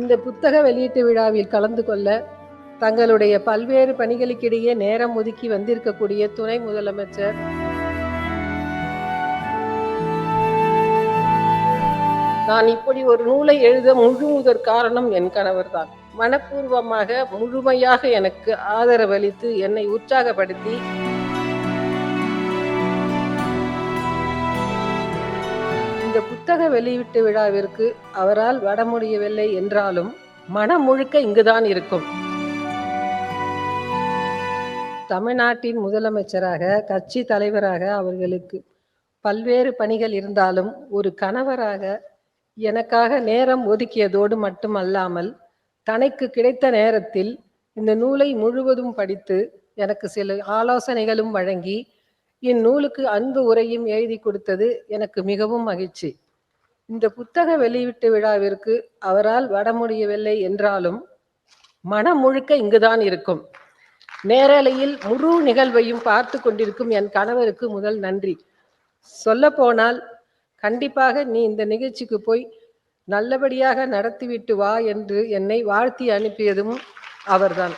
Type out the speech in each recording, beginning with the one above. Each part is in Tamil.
இந்த புத்தக வெளியீட்டு விழாவில் கலந்து கொள்ள தங்களுடைய பல்வேறு பணிகளுக்கிடையே நேரம் ஒதுக்கி வந்திருக்கக்கூடிய துணை முதலமைச்சர் நான் இப்படி ஒரு நூலை எழுத முழுவதற் காரணம் என் கணவர்தான். மனப்பூர்வமாக முழுமையாக எனக்கு ஆதரவளித்து என்னை உற்சாகப்படுத்தி இந்த புத்தக வெளியீட்டு விழாவிற்கு அவரால் வர முடியவில்லை என்றாலும் மனம் முழுக்க இங்குதான் இருக்கும். தமிழ்நாட்டின் முதலமைச்சராக கட்சி தலைவராக அவர்களுக்கு பல்வேறு பணிகள் இருந்தாலும் ஒரு கணவராக எனக்காக நேரம் ஒதுக்கியதோடு மட்டுமல்லாமல் தனக்கு கிடைத்த நேரத்தில் இந்த நூலை முழுவதும் படித்து எனக்கு சில ஆலோசனைகளும் வழங்கி இந்நூலுக்கு அன்பு உரையும் எழுதி கொடுத்தது எனக்கு மிகவும் மகிழ்ச்சி. இந்த புத்தக வெளியீட்டு விழாவிற்கு அவரால் வர முடியவில்லை என்றாலும் மனம் முழுக்க இங்குதான் இருக்கும். நேரலையில் முழு நிகழ்வையும் பார்த்து கொண்டிருக்கும் என் கணவருக்கு முதல் நன்றி. சொல்ல போனால் கண்டிப்பாக நீ இந்த நிகழ்ச்சிக்கு போய் நல்லபடியாக நடத்திவிட்டு வா என்று என்னை வாழ்த்தி அனுப்பியதும் அவர்தான்.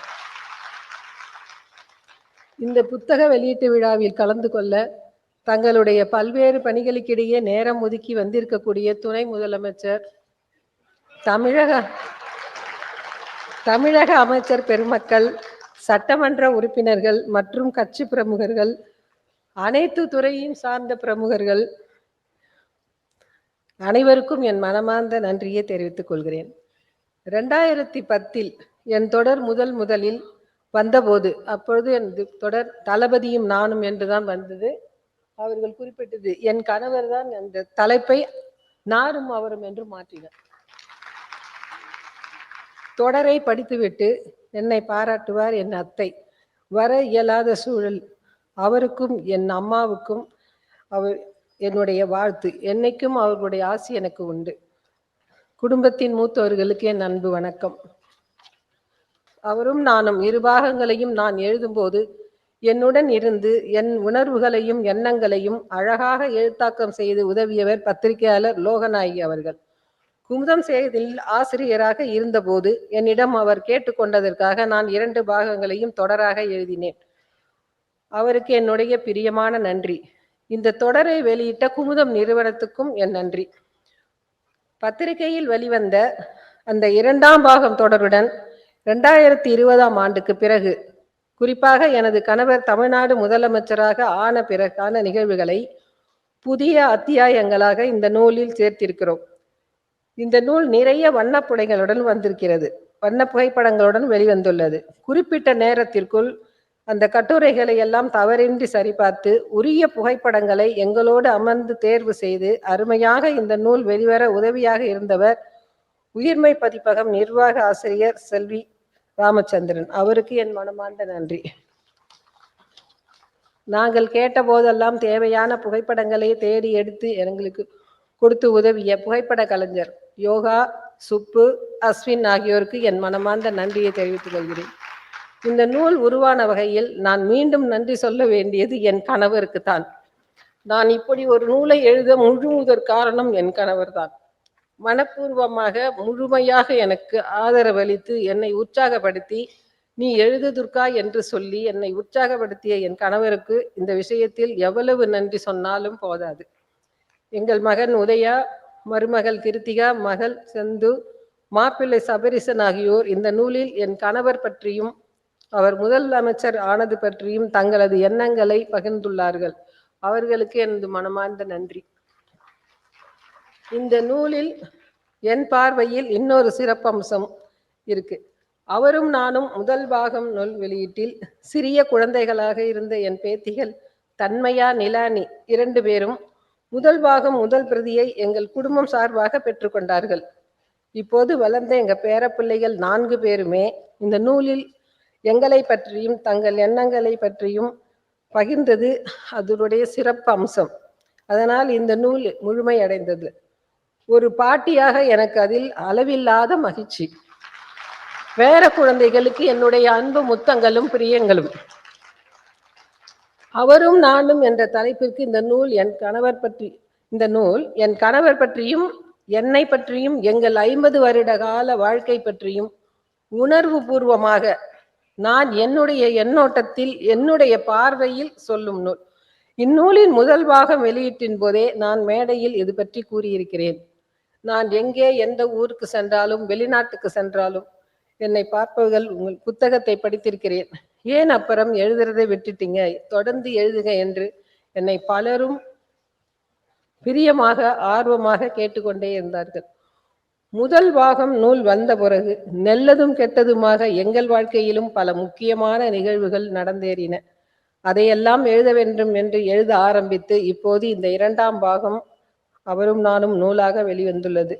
இந்த புத்தக வெளியீட்டு விழாவில் கலந்து கொள்ள தங்களுடைய பல்வேறு பணிகளுக்கிடையே நேரம் ஒதுக்கி வந்திருக்கக்கூடிய துணை முதலமைச்சர் தமிழக தமிழக அமைச்சர் பெருமக்கள் சட்டமன்ற உறுப்பினர்கள் மற்றும் கட்சி பிரமுகர்கள் அனைத்து துறையும் சார்ந்த பிரமுகர்கள் அனைவருக்கும் என் மனமார்ந்த நன்றியை தெரிவித்துக் கொள்கிறேன். ரெண்டாயிரத்தி பத்தில் என் தொடர் முதல் முதலில் வந்தபோது அப்பொழுது எனது தொடர் தளபதியும் நானும் என்றுதான் வந்தது. அவர்கள் குறிப்பிட்டது என் கணவர் தான் அந்த தலைப்பை நாரும் அவரும் என்று மாற்றினார். தொடரை படித்துவிட்டு என்னை பாராட்டுவார் என் அத்தை. வர இயலாத சூழல். அவருக்கும் என் அம்மாவுக்கும் அவர் என்னுடைய வாழ்த்து. என்னைக்கும் அவர்களுடைய ஆசி எனக்கு உண்டு. குடும்பத்தின் மூத்தவர்களுக்கு என் அன்பு வணக்கம். அவரும் நானும் இரு பாகங்களையும் நான் எழுதும்போது என்னுடன் இருந்து என் உணர்வுகளையும் எண்ணங்களையும் அழகாக எழுத்தாக்கம் செய்து உதவியவர் பத்திரிகையாளர் லோகநாயகி அவர்கள். குமுதம் செய்தில் ஆசிரியராக இருந்தபோது என்னிடம் அவர் கேட்டுக்கொண்டதற்காக நான் இரண்டு பாகங்களையும் தொடராக எழுதினேன். அவருக்கு என்னுடைய பிரியமான நன்றி. இந்த தொடரை வெளியிட்ட குமுதம் நிறுவனத்துக்கும் என் நன்றி. பத்திரிகையில் வெளிவந்த அந்த இரண்டாம் பாகம் தொடருடன் ரெண்டாயிரத்தி இருபதாம் ஆண்டுக்கு பிறகு குறிப்பாக எனது கணவர் தமிழ்நாடு முதலமைச்சராக ஆன பிறகான நிகழ்வுகளை புதிய அத்தியாயங்களாக இந்த நூலில் சேர்த்திருக்கிறோம். இந்த நூல் நிறைய வண்ணப்புடைகளுடன் வந்திருக்கிறது. வண்ண புகைப்படங்களுடன் வெளிவந்துள்ளது. குறிப்பிட்ட நேரத்திற்குள் அந்த கட்டுரைகளை எல்லாம் தவறின்றி சரிபார்த்து உரிய புகைப்படங்களை எங்களோடு அமர்ந்து தேர்வு செய்து அருமையாக இந்த நூல் வெளிவர உதவியாக இருந்தவர் உயிர்மை பதிப்பகம் நிர்வாக ஆசிரியர் செல்வி ராமச்சந்திரன். அவருக்கு என் மனமார்ந்த நன்றி. நாங்கள் கேட்ட போதெல்லாம் தேவையான புகைப்படங்களை தேடி எடுத்து எங்களுக்கு கொடுத்து உதவிய புகைப்பட கலைஞர் யோகா சுப்பு அஸ்வின் ஆகியோருக்கு என் மனமார்ந்த நன்றியை தெரிவித்துக் கொள்கிறேன். இந்த நூல் உருவான வகையில் நான் மீண்டும் நன்றி சொல்ல வேண்டியது என் கணவருக்கு தான் நான் இப்படி ஒரு நூலை எழுத முழுவதற் காரணம் என் கணவர் தான் மனப்பூர்வமாக முழுமையாக எனக்கு ஆதரவளித்து என்னை உற்சாகப்படுத்தி நீ எழுது துர்கா என்று சொல்லி என்னை உற்சாகப்படுத்திய என் கணவருக்கு இந்த விஷயத்தில் எவ்வளவு நன்றி சொன்னாலும் போதாது. எங்கள் மகன் உதயா மருமகள் கிருத்திகா மகள் செந்து மாப்பிள்ளை சபரிசன் ஆகியோர் இந்த நூலில் என் கணவர் பற்றியும் அவர் முதல் அமைச்சர் ஆனது பற்றியும் தங்களது எண்ணங்களை பகிர்ந்துள்ளார்கள். அவர்களுக்கு எனது மனமார்ந்த நன்றி. இந்த நூலில் என் பார்வையில் இன்னொரு சிறப்பம்சம் இருக்கு. அவரும் நானும் முதல் பாகம் நூல் வெளியீட்டில் சிறிய குழந்தைகளாக இருந்த என் பேத்திகள் தன்மையா நிலானி இரண்டு பேரும் முதல் பாகம் முதல் பிரதியை எங்கள் குடும்பம் சார்பாக பெற்றுக்கொண்டார்கள் இப்போது வளர்ந்த எங்க பேரப்பிள்ளைகள் நான்கு பேருமே இந்த நூலில் எங்களை பற்றியும் தங்கள் எண்ணங்களை பற்றியும் பகிர்ந்தது அதனுடைய சிறப்பு அம்சம் அதனால் இந்த நூல் முழுமையடைந்தது ஒரு பாட்டியாக எனக்கு அதில் அளவில்லாத மகிழ்ச்சி. வேற குழந்தைகளுக்கு என்னுடைய அன்பு முத்தங்களும் பிரியங்களும். அவரும் நானும் என்ற தலைப்பிற்கு இந்த நூல் என் கணவர் பற்றி இந்த நூல் என் கணவர் பற்றியும் என்னை பற்றியும் எங்கள் ஐம்பது வருட கால வாழ்க்கை பற்றியும் உணர்வு பூர்வமாக நான் என்னுடைய எண்ணோட்டத்தில் என்னுடைய பார்வையில் சொல்லும் நூல். இந்நூலின் முதல் பாகம் வெளியீட்டின் போதே நான் மேடையில் இது பற்றி கூறியிருக்கிறேன். நான் எங்கே எந்த ஊருக்கு சென்றாலும் வெளிநாட்டுக்கு சென்றாலும் என்னை பார்ப்பவர்கள் உங்கள் புத்தகத்தை படித்திருக்கிறேன். ஏன் அப்புறம் எழுதுறதை விட்டுட்டீங்க? தொடர்ந்து எழுதுக என்று என்னை பலரும் பிரியமாக ஆர்வமாக கேட்டுக்கொண்டே இருந்தார்கள். முதல் பாகம் நூல் வந்த பிறகு நல்லதும் கெட்டதுமாக எங்கள் வாழ்க்கையிலும் பல முக்கியமான நிகழ்வுகள் நடந்தேறின. அதையெல்லாம் எழுத வேண்டும் என்று எழுத ஆரம்பித்து இப்போது இந்த இரண்டாம் பாகம் அவரும் நானும் நூலாக வெளிவந்துள்ளது.